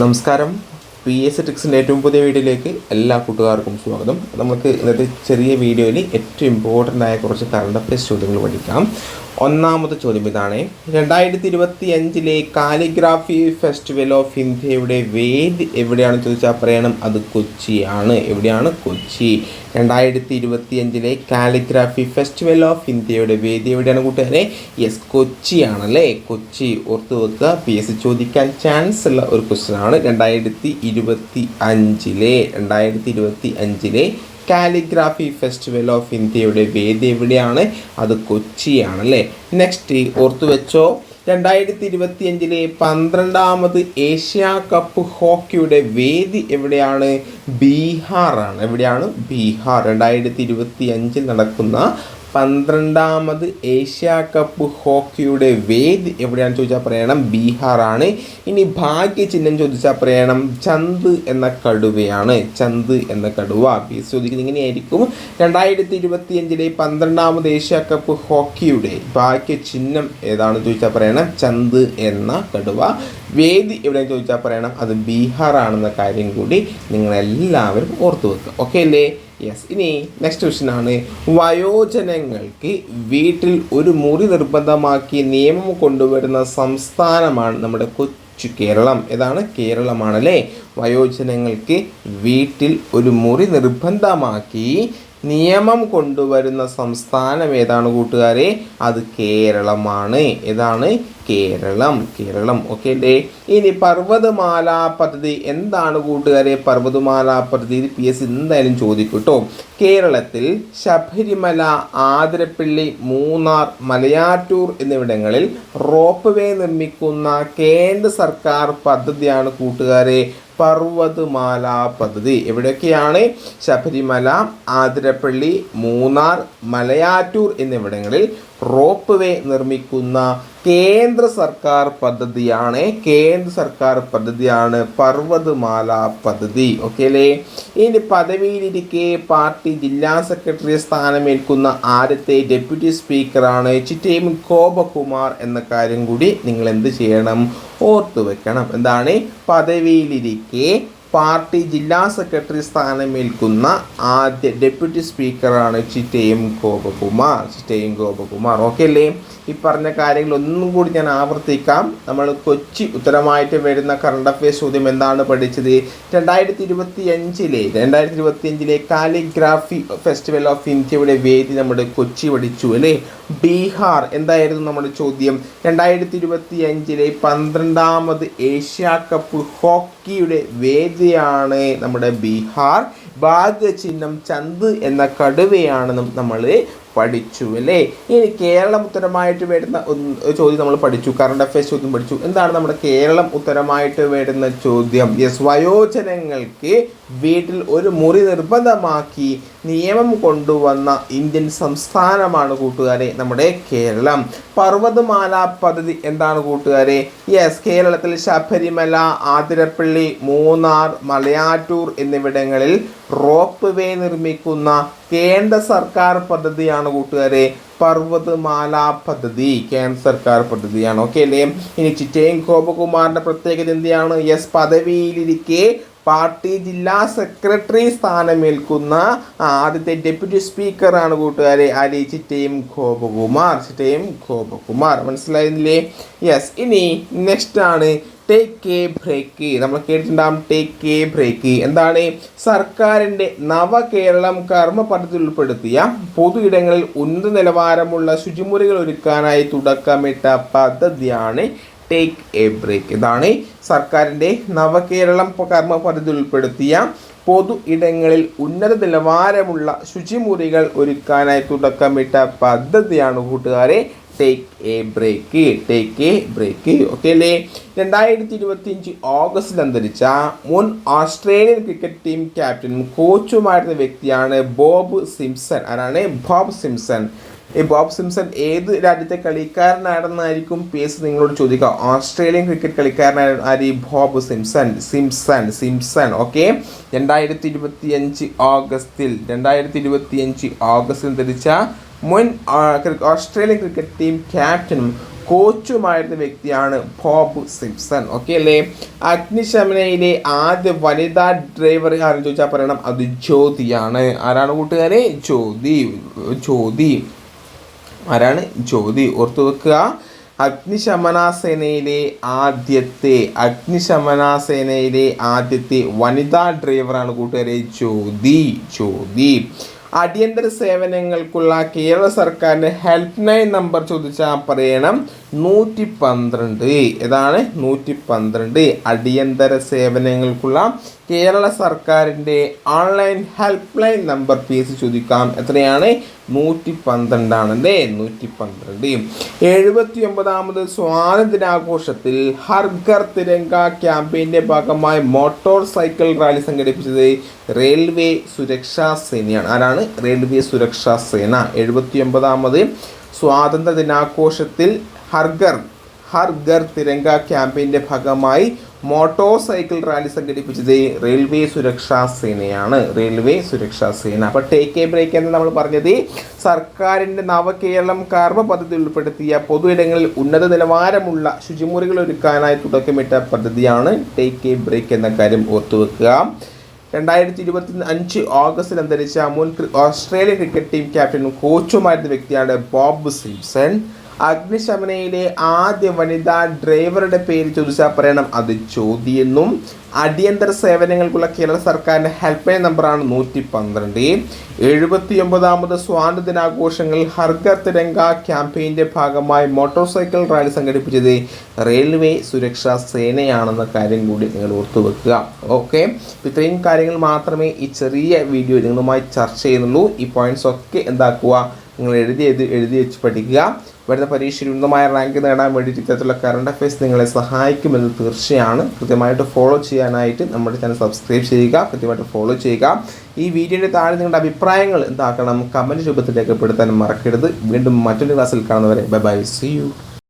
നമസ്കാരം. P S ട്രിക്സിന്റെ ഏറ്റവും പുതിയ വീഡിയോയിലേക്ക് എല്ലാ കൂട്ടുകാർക്കും സ്വാഗതം. നമുക്ക് ഇന്നത്തെ ചെറിയ വീഡിയോയിൽ ഏറ്റവും ഇമ്പോർട്ടന്റ് ആയ കുറച്ച് കറണ്ട് അഫയേഴ്സ് ചോദ്യങ്ങൾ പഠിക്കാം. ഒന്നാമത്തെ ചോദ്യം ഇതാണ്. രണ്ടായിരത്തി ഇരുപത്തി അഞ്ചിലെ കാലിഗ്രാഫി ഫെസ്റ്റിവൽ ഓഫ് ഇന്ത്യയുടെ വേദി എവിടെയാണ് ചോദിച്ചാൽ പറയണം അത് കൊച്ചിയാണ് എവിടെയാണ്? കൊച്ചി. രണ്ടായിരത്തി ഇരുപത്തി അഞ്ചിലെ കാലിഗ്രാഫി ഫെസ്റ്റിവൽ ഓഫ് ഇന്ത്യയുടെ വേദി എവിടെയാണ് കൂട്ടുകാരെ? യെസ് കൊച്ചിയാണല്ലേ? കൊച്ചി. ഓർത്തു വെക്കുക. പി എസ് സി ചോദിക്കാൻ ചാൻസ് ഉള്ള ഒരു ക്വസ്റ്റ്യൻ ആണ്. രണ്ടായിരത്തി ഇരുപത്തി അഞ്ചിലെ രണ്ടായിരത്തി ഇരുപത്തി അഞ്ചിലെ കാലിഗ്രാഫി ഫെസ്റ്റിവൽ ഓഫ് ഇന്ത്യയുടെ വേദി എവിടെയാണ്? അത് കൊച്ചിയാണ് അല്ലേ? നെക്സ്റ്റ് ഓർത്തു വെച്ചോ രണ്ടായിരത്തി ഇരുപത്തി അഞ്ചിലെ പന്ത്രണ്ടാമത് ഏഷ്യ കപ്പ് ഹോക്കിയുടെ വേദി എവിടെയാണ്? ബീഹാറാണ്. എവിടെയാണ്? ബീഹാർ. രണ്ടായിരത്തി ഇരുപത്തി അഞ്ചിൽ നടക്കുന്ന പന്ത്രണ്ടാമത് ഏഷ്യ കപ്പ് ഹോക്കിയുടെ വേദി എവിടെയാണെന്ന് ചോദിച്ചാൽ പറയണം ബീഹാറാണ്. ഇനി ഭാഗ്യ ചിഹ്നം ചോദിച്ചാൽ പറയണം ചന്ത് എന്ന കടുവയാണ്. ചന്ത് എന്ന കടുവ. പി ചോദിക്കുന്നത് ഇങ്ങനെയായിരിക്കും. രണ്ടായിരത്തി ഇരുപത്തി അഞ്ചിലെ പന്ത്രണ്ടാമത് ഏഷ്യ കപ്പ് ഹോക്കിയുടെ ഭാഗ്യ ചിഹ്നം ഏതാണെന്ന് ചോദിച്ചാൽ പറയണം ചന്ത് എന്ന കടുവ. വേദി എവിടെയാണ് ചോദിച്ചാൽ പറയണം അത് ബീഹാറാണെന്ന കാര്യം കൂടി നിങ്ങളെല്ലാവരും ഓർത്തു വെക്കുക. ഓക്കെ അല്ലേ? യെസ് ഇനി നെക്സ്റ്റ് ക്വസ്റ്റ്യൻ ആണ്. വയോജനങ്ങൾക്ക് വീട്ടിൽ ഒരു മുറി നിർബന്ധമാക്കി നിയമം കൊണ്ടുവരുന്ന സംസ്ഥാനമാണ് നമ്മുടെ കൊച്ചു കേരളം. ഏതാണ് കേരളമാണല്ലേ? വയോജനങ്ങൾക്ക് വീട്ടിൽ ഒരു മുറി നിർബന്ധമാക്കി നിയമം കൊണ്ടുവരുന്ന സംസ്ഥാനം ഏതാണ് കൂട്ടുകാരെ? അത് കേരളമാണ്. ഏതാണ്? കേരളം. കേരളം. ഓക്കെ അല്ലേ ഇനി പർവതമാല പദ്ധതി എന്താണ് കൂട്ടുകാരെ? പർവതമാല പദ്ധതി പി എസ് എന്തായാലും ചോദിക്കും കേട്ടോ കേരളത്തിൽ ശബരിമല ആതിരപ്പള്ളി മൂന്നാർ മലയാറ്റൂർ എന്നിവിടങ്ങളിൽ റോപ്പ് വേ നിർമ്മിക്കുന്ന കേന്ദ്ര സർക്കാർ പദ്ധതിയാണ് കൂട്ടുകാരെ. പർവതമാല പദ്ധതി. എവിടെയൊക്കെയാണ് ശബരിമല ആതിരപ്പള്ളി മൂന്നാർ മലയാറ്റൂർ എന്നിവിടങ്ങളിൽ റോപ്പ് വേ നിർമ്മിക്കുന്ന കേന്ദ്ര സർക്കാർ പദ്ധതിയാണ് കേന്ദ്ര സർക്കാർ പദ്ധതിയാണ് പർവതമാല പദ്ധതി. ഓക്കെ അല്ലേ? ഇനി പദവിയിലിരിക്കെ പാർട്ടി ജില്ലാ സെക്രട്ടറി സ്ഥാനമേൽക്കുന്ന ആദ്യത്തെ ഡെപ്യൂട്ടി സ്പീക്കറാണ് ചിറ്റേം ഗോപകുമാർ എന്ന കാര്യം കൂടി നിങ്ങൾ എന്ത് ചെയ്യണം? ഓർത്തു വെക്കണം എന്താണ്? പദവിയിലിരിക്കെ പാർട്ടി ജില്ലാ സെക്രട്ടറി സ്ഥാനമേൽക്കുന്ന ആദ്യ ഡെപ്യൂട്ടി സ്പീക്കറാണ് ചിറ്റയും ഗോപകുമാർ. ചിറ്റയും ഗോപകുമാർ. ഓക്കെ അല്ലേ? ഈ പറഞ്ഞ കാര്യങ്ങൾ ഒന്നും കൂടി ഞാൻ ആവർത്തിക്കാം. നമ്മൾ കൊച്ചി ഉത്തരമായിട്ട് വരുന്ന കറണ്ട് അഫയേഴ്സ് ചോദ്യം എന്താണ് പഠിച്ചത്? രണ്ടായിരത്തി ഇരുപത്തി അഞ്ചിലെ രണ്ടായിരത്തി ഇരുപത്തി അഞ്ചിലെ കാലിഗ്രാഫി ഫെസ്റ്റിവൽ ഓഫ് ഇന്ത്യയുടെ വേദി നമ്മുടെ കൊച്ചി പഠിച്ചു അല്ലേ? ബീഹാർ എന്തായിരുന്നു നമ്മുടെ ചോദ്യം? രണ്ടായിരത്തി ഇരുപത്തി അഞ്ചിലെ പന്ത്രണ്ടാമത് ഏഷ്യ കപ്പ് ഹോക്കിയുടെ വേദിയാണ് നമ്മുടെ ബീഹാർ? ഭാഗ്യചിഹ്നം ചന്ത് എന്ന കടുവയാണെന്നും നമ്മൾ പഠിച്ചു അല്ലേ? ഇനി കേരളം ഉത്തരമായിട്ട് വരുന്ന ചോദ്യം നമ്മൾ പഠിച്ചു. കറണ്ട് അഫയേഴ്സ് ചോദ്യം പഠിച്ചു. എന്താണ് നമ്മുടെ കേരളം ഉത്തരമായിട്ട് വരുന്ന ചോദ്യം? യെസ് വയോജനങ്ങൾക്ക് വീട്ടിൽ ഒരു മുറി നിർബന്ധമാക്കി നിയമം കൊണ്ടുവന്ന ഇന്ത്യൻ സംസ്ഥാനമാണ് കൂട്ടുകാരെ നമ്മുടെ കേരളം. പർവതമാല പദ്ധതി എന്താണ് കൂട്ടുകാരെ? യെസ് കേരളത്തിൽ ശബരിമല ആതിരപ്പള്ളി മൂന്നാർ മലയാറ്റൂർ എന്നിവിടങ്ങളിൽ റോപ്പ് വേ നിർമ്മിക്കുന്ന കേന്ദ്ര സർക്കാർ പദ്ധതിയാണ് കൂട്ടുകാരെ. പർവതമാല പദ്ധതി കേന്ദ്ര സർക്കാർ പദ്ധതിയാണ്. ഓക്കെ അല്ലേ? ഇനി ചിറ്റയും ഗോപകുമാറിന്റെ പ്രത്യേകത എന്തിയാണ്? യെസ് പദവിയിലിരിക്കെ പാർട്ടി ജില്ലാ സെക്രട്ടറി സ്ഥാനമേൽക്കുന്ന ആദ്യത്തെ ഡെപ്യൂട്ടി സ്പീക്കറാണ് കൂട്ടുകാരെ ആര് ചിറ്റയും ഗോപകുമാർ. ചിറ്റയും ഗോപകുമാർ. മനസ്സിലായിരുന്നില്ലേ യെസ് ഇനി നെക്സ്റ്റ് ആണ് ടേക്ക് എ ബ്രേക്ക് നമ്മൾ കേട്ടിട്ടുണ്ടാകും ടേക്ക് എ ബ്രേക്ക് എന്താണ്? സർക്കാരിന്റെ നവകേരളം കർമ്മ പദ്ധതി ഉൾപ്പെടുത്തിയ പൊതു ഇടങ്ങളിൽ ഉന്നത നിലവാരമുള്ള ശുചിമുറികൾ ഒരുക്കാനായി തുടക്കമിട്ട പദ്ധതിയാണ് ടേക്ക് എ ബ്രേക്ക് ഇതാണ് സർക്കാരിന്റെ നവകേരളം കർമ്മ പദ്ധതി ഉൾപ്പെടുത്തിയ പൊതു ഇടങ്ങളിൽ ഉന്നത നിലവാരമുള്ള ശുചിമുറികൾ ഒരുക്കാനായി തുടക്കമിട്ട പദ്ധതിയാണ് കൂട്ടുകാരെ take a break take a break okay അല്ലേ? രണ്ടായിരത്തി ഇരുപത്തി അഞ്ച് ഓഗസ്റ്റിൽ അന്തരിച്ച മുൻ ഓസ്ട്രേലിയൻ ക്രിക്കറ്റ് ടീം ക്യാപ്റ്റനും കോച്ചുമായിരുന്ന വ്യക്തിയാണ് ബോബ് സിംസൺ ആരാണ്? ബോബ് സിംസൺ ഈ ബോബ് സിംസൺ ഏത് രാജ്യത്തെ കളിക്കാരനാണെന്നായിരിക്കും പി എസ് നിങ്ങളോട് ചോദിക്കുക. ഓസ്ട്രേലിയൻ ക്രിക്കറ്റ് കളിക്കാരനായിരുന്നു ആര്? ഈ Bob Simpson Simpson Simpson okay രണ്ടായിരത്തി ഇരുപത്തി അഞ്ച് ഓഗസ്റ്റിൽ രണ്ടായിരത്തി ഇരുപത്തി അഞ്ച് ഓഗസ്റ്റിൽ ധരിച്ച മുൻ ഓസ്ട്രേലിയൻ ക്രിക്കറ്റ് ടീം ക്യാപ്റ്റനും കോച്ചുമായിരുന്ന വ്യക്തിയാണ് ബോബ് സിംസൺ ഓക്കെ അല്ലേ? അഗ്നിശമനയിലെ ആദ്യ വനിതാ ഡ്രൈവർ ആരും ചോദിച്ചാൽ പറയണം അത് ജ്യോതിയാണ്. ആരാണ് കൂട്ടുകാരെ? ജ്യോതി ജ്യോതി. ആരാണ്? ജ്യോതി. ഓർത്തു വെക്കുക. അഗ്നിശമനാസേനയിലെ ആദ്യത്തെ അഗ്നിശമനാസേനയിലെ ആദ്യത്തെ വനിതാ ഡ്രൈവറാണ് കൂട്ടുകാരെ ജ്യോതി. ജ്യോതി. അടിയന്തര സേവനങ്ങൾക്കുള്ള കേരള സർക്കാരിന്റെ ഹെൽപ്പ് ലൈൻ നമ്പർ ചോദിച്ചാൽ പറയണം. നൂറ്റി പന്ത്രണ്ട് ഏതാണ്? നൂറ്റി പന്ത്രണ്ട് അടിയന്തര സേവനങ്ങൾക്കുള്ള കേരള സർക്കാരിന്റെ online help line number fees ചോദിക്കാം. എത്രയാണ്? നൂറ്റി പന്ത്രണ്ടാണല്ലേ നൂറ്റി പന്ത്രണ്ട് എഴുപത്തി ഒമ്പതാമത് സ്വാതന്ത്ര്യാഘോഷത്തിൽ ഹർ ഘർ തിരങ്ക ക്യാമ്പയിന്റെ ഭാഗമായി മോട്ടോർ സൈക്കിൾ റാലി സംഘടിപ്പിച്ചത് റെയിൽവേ സുരക്ഷാ സേനയാണ്. ആരാണ്? റെയിൽവേ സുരക്ഷാ സേന. എഴുപത്തി ഒമ്പതാമത് സ്വാതന്ത്ര്യ ദിനാഘോഷത്തിൽ ഹർഗർ ഹർഗർ തിരങ്ക ക്യാമ്പയിന്റെ ഭാഗമായി മോട്ടോർ സൈക്കിൾ റാലി സംഘടിപ്പിച്ചത് റെയിൽവേ സുരക്ഷാ സേനയാണ്. റെയിൽവേ സുരക്ഷാ സേന. അപ്പോൾ ടേക്ക് എ ബ്രേക്ക് എന്ന് നമ്മൾ പറഞ്ഞത് സർക്കാരിന്റെ നവകേരളം കർമ്മ പദ്ധതി ഉൾപ്പെടുത്തിയ പൊതു ഇടങ്ങളിൽ ഉന്നത നിലവാരമുള്ള ശുചിമുറികൾ ഒരുക്കാനായി തുടക്കമിട്ട പദ്ധതിയാണ് ടേക്ക് എ ബ്രേക്ക് എന്ന കാര്യം ഓർത്തുവെക്കുക രണ്ടായിരത്തി ഇരുപത്തി അഞ്ച് ഓഗസ്റ്റിൽ അന്തരിച്ച മുൻ ഓസ്ട്രേലിയ ക്രിക്കറ്റ് ടീം ക്യാപ്റ്റനും കോച്ചുമായിരുന്ന വ്യക്തിയാണ് ബോബ് സിംപ്സൺ. അഗ്നിശമനയിലെ ആദ്യ വനിതാ ഡ്രൈവറുടെ പേര് ചോദിച്ചാൽ പറയണം. അത് ചോദ്യെന്നും അടിയന്തര സേവനങ്ങൾക്കുള്ള കേരള സർക്കാരിന്റെ ഹെൽപ്പ് ലൈൻ നമ്പറാണ് നൂറ്റി പന്ത്രണ്ട് എഴുപത്തി ഒമ്പതാമത് സ്വാതന്ത്ര്യ ദിനാഘോഷങ്ങളിൽ ഹർഗർ തിരങ്ക ക്യാമ്പയിന്റെ ഭാഗമായി മോട്ടോർ സൈക്കിൾ റാലി സംഘടിപ്പിച്ചത് റെയിൽവേ സുരക്ഷാ സേനയാണെന്ന കാര്യം കൂടി നിങ്ങൾ ഓർത്തു വെക്കുക. ഓക്കെ? ഇത്രയും കാര്യങ്ങൾ മാത്രമേ ഈ ചെറിയ വീഡിയോ നിങ്ങളുമായി ചർച്ച ചെയ്യുന്നുള്ളൂ. ഈ പോയിന്റ്സ് ഒക്കെ എന്താക്കുക? നിങ്ങൾ എഴുതി എഴുതി വെച്ച് പഠിക്കുക. വരുന്ന പരീക്ഷയിൽ ഉന്നതമായ റാങ്ക് നേടാൻ വേണ്ടിയിട്ട് ഇത്തരത്തിലുള്ള കറണ്ട് അഫയേഴ്സ് നിങ്ങളെ സഹായിക്കുമെന്ന് തീർച്ചയാണ്. കൃത്യമായിട്ട് ഫോളോ ചെയ്യാനായിട്ട് നമ്മുടെ ചാനൽ സബ്സ്ക്രൈബ് ചെയ്യുക. കൃത്യമായിട്ട് ഫോളോ ചെയ്യുക. ഈ വീഡിയോയുടെ താഴെ നിങ്ങളുടെ അഭിപ്രായങ്ങൾ എന്താക്കണം? കമന്റ് രൂപത്തിൽ രേഖപ്പെടുത്താൻ മറക്കരുത്. വീണ്ടും മറ്റൊരു ക്ലാസ്സിൽ കാണുന്നവരെ ബൈ ബൈ സി യു